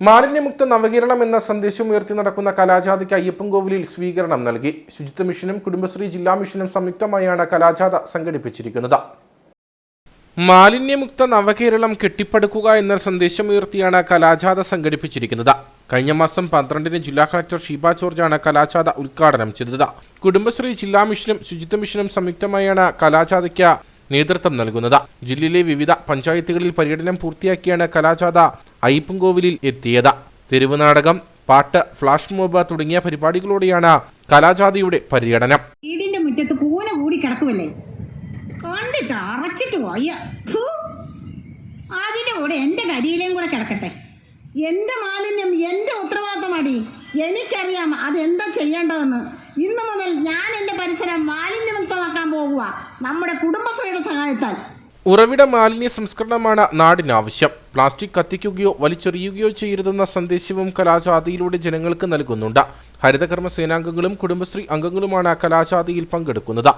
മാലിന്യമുക്ത നവകേരളം എന്ന സന്ദേശം ഉയർത്തി നടക്കുന്ന കലാജാഥയ്ക്ക് അയ്യപ്പൻകോവിലിൽ സ്വീകരണം നൽകി. ശുചിത്വ മിഷനും കുടുംബശ്രീ ജില്ലാ മിഷനും സംയുക്തമായാണ് കലാജാഥ സംഘടിപ്പിച്ചിരിക്കുന്നത്. മാലിന്യമുക്ത നവകേരളം കെട്ടിപ്പടുക്കുക എന്ന സന്ദേശമുയർത്തിയാണ് കലാജാഥ സംഘടിപ്പിച്ചിരിക്കുന്നത്. കഴിഞ്ഞ മാസം പന്ത്രണ്ടിന് ജില്ലാ കളക്ടർ ഷീബ ജോർജാണ് കലാജാഥ ഉദ്ഘാടനം ചെയ്തത്. കുടുംബശ്രീ ജില്ലാ മിഷനും ശുചിത്വ മിഷനും സംയുക്തമായാണ് കലാജാഥയ്ക്ക് നേതൃത്വം നൽകുന്നത്. ജില്ലയിലെ വിവിധ പഞ്ചായത്തുകളിൽ പര്യടനം പൂർത്തിയാക്കിയാണ് കലാജാഥ അയ്യപ്പൻകോവിലിൽ എത്തിയത്. തെരുവുനാടകം പാട്ട് ഫ്ലാഷ് മോബ് തുടങ്ങിയ പരിപാടികളോടെയാണ് കലാജാതിയുടെ പര്യടനം. വീടിന്റെ മുറ്റത്ത് കൂന കൂടി കിടക്കുമല്ലേ കണ്ടിട്ട് അറച്ചിട്ട് പോയ അതിന്റെ കൂടെ എന്റെ കരിയിലേയും കൂടെ കിടക്കട്ടെ. എന്റെ മാലിന്യം എന്റെ ഉത്തരവാദിത്തമാടി. എനിക്കറിയാം അതെന്താ ചെയ്യേണ്ടതെന്ന്. ഇന്നു മുതൽ ഞാൻ എന്റെ പരിസരം മാലിന്യമുക്തമാക്കാൻ പോകുക നമ്മുടെ കുടുംബശ്രീയുടെ സഹായത്താൽ. ഉറവിട മാലിന്യ സംസ്കരണമാണ് നാടിനാവശ്യം പ്ലാസ്റ്റിക് കത്തിക്കുകയോ വലിച്ചെറിയുകയോ ചെയ്യരുതെന്ന സന്ദേശവും കലാജാതിയിലൂടെ ജനങ്ങൾക്ക് നൽകുന്നുണ്ട്. ഹരിതകർമ്മ സേനാംഗങ്ങളും കുടുംബശ്രീ അംഗങ്ങളുമാണ് കലാജാതിയിൽ പങ്കെടുക്കുന്നത്.